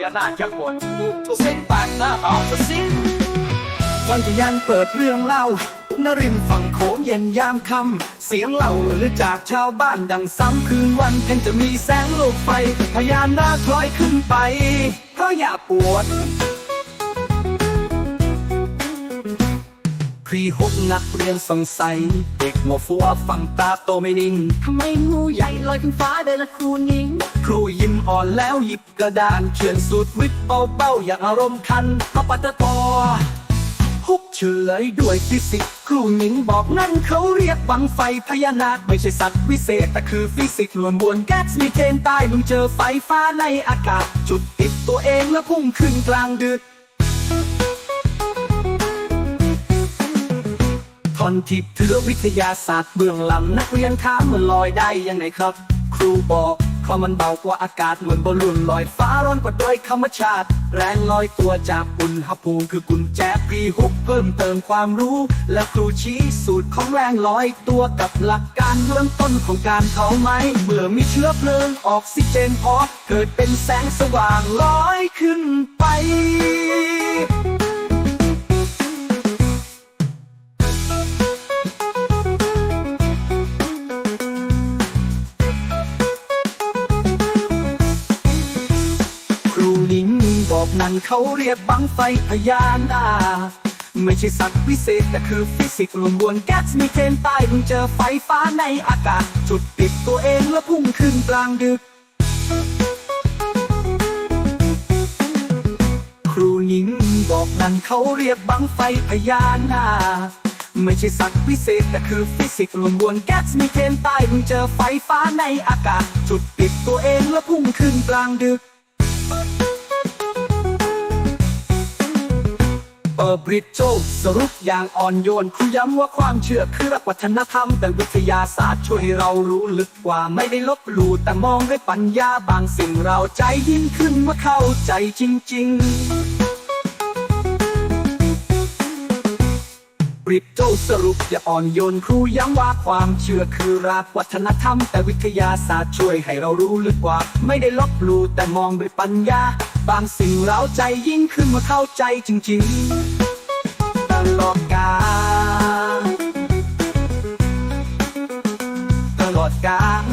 ยานาคจะหมดทุกเส้นปานหน้าออกจะสิ้นวันจะยันเปิดเรื่องเล่านริมฝั่งโขงเย็นยามค่ำเสียงเล่าหรือจากชาวบ้านดังซ้ำคืนวันเพ็ญจะมีแสงโลกไฟพญานาคลอยขึ้นไปเพราะอย่าปวด พรีหกนักเรียนสงสัย เด็กหัวฟัวฟังตาโตไม่นิ่งทำไมงูใหญ่ลอยขึ้นฟ้าเดินละครูนิ้งครูยิ้มอ่อนแล้วหยิบกระดานเขียนสูตรวิทย์เบาๆอย่างอารมณ์คันพระปัตตตอฮุกเฉลยด้วยฟิสิกส์ครูหนิงบอกนั่นเขาเรียกบังไฟพญานาคไม่ใช่สัตว์วิเศษ แต่คือฟิสิกส์ล้วนบวนแก๊สมีเทนใต้มึงเจอไฟฟ้าในอากาศ จุดติดตัวเองแล้วพุ่งขึ้นกลางดึก ทอนทิพย์เถือวิทยาศาสตร์เบื้องหลังนักเรียนถามมันลอยได้ยังไงครับ ครูบอกเพราะมันเบากว่าอากาศเหมือนบอลลูนลอยฟ้าร้อนกว่าโดยธรรมชาติ แรงลอยตัวจากอุณหภูมิคือกุญแจปีหกเพิ่มเติมความรู้ และครูชี้สูตรของแรงลอยตัวกับหลักการเริ่มต้นของการเผาไหมเมื่อมีเชื้อเพลิงออกซิเจนพอเกิดเป็นแสงสว่างลอยขึ้นไป นั่นเขาเรียกบังไฟพญานาไม่ใช่สัตว์วิเศษแต่คือฟิสิกส์รวมบวนแก๊สมีเทนใต้มึงเจอไฟฟ้าในอากาศ จุดติดตัวเองแล้วพุ่งขึ้นกลางดึก ครูหญิงบอกนั่นเขาเรียกบังไฟพญานาไม่ใช่สัตว์วิเศษแต่คือฟิสิกส์รวมบวนแก๊สมีเทนใต้มึงเจอไฟฟ้าในอากาศ จุดติดตัวเองแล้วพุ่งขึ้นกลางดึก เปิดบริดโจสรุปอย่างอ่อนโยนครูย้ำว่าความเชื่อคือรักวัฒนธรรม แต่วิทยาศาสตร์ช่วยให้เรารู้ลึกกว่าไม่ได้ลบหลู่แต่มองด้วยปัญญาบางสิ่งเราใจยิ่งขึ้นเมื่อเข้าใจจริงๆบริดโจสรุปอย่าอ่อนโยนครูย้ำว่าความเชื่อคือรากวัฒนธรรม แต่วิทยาศาสตร์ช่วยให้เรารู้ลึกกว่า ไม่ได้ลบหลู่แต่มองด้วยปัญญา บางสิ่งเราใจยิ่งขึ้นเมื่อเข้าใจจริง ๆ ลอดกาลตลอดกาล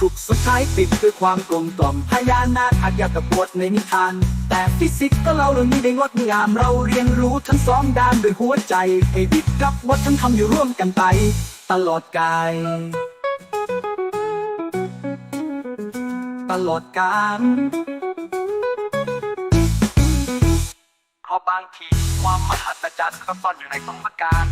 ทุกสุดท้ายติดด้วยความกลมกล่อมพญานาคอาจอยากกับบทในนิทาน แต่ฟิสิกส์ก็เล่าเรื่องนี้ได้งดงาม เราเรียนรู้ทั้งสองด้านด้วยหัวใจ ให้วิทย์กับวัฒนธรรมอยู่ร่วมกันไป ตลอดกาลตลอดกาลางที ความมหัศจรรย์ก็ซ่อนอยู่ในสมการ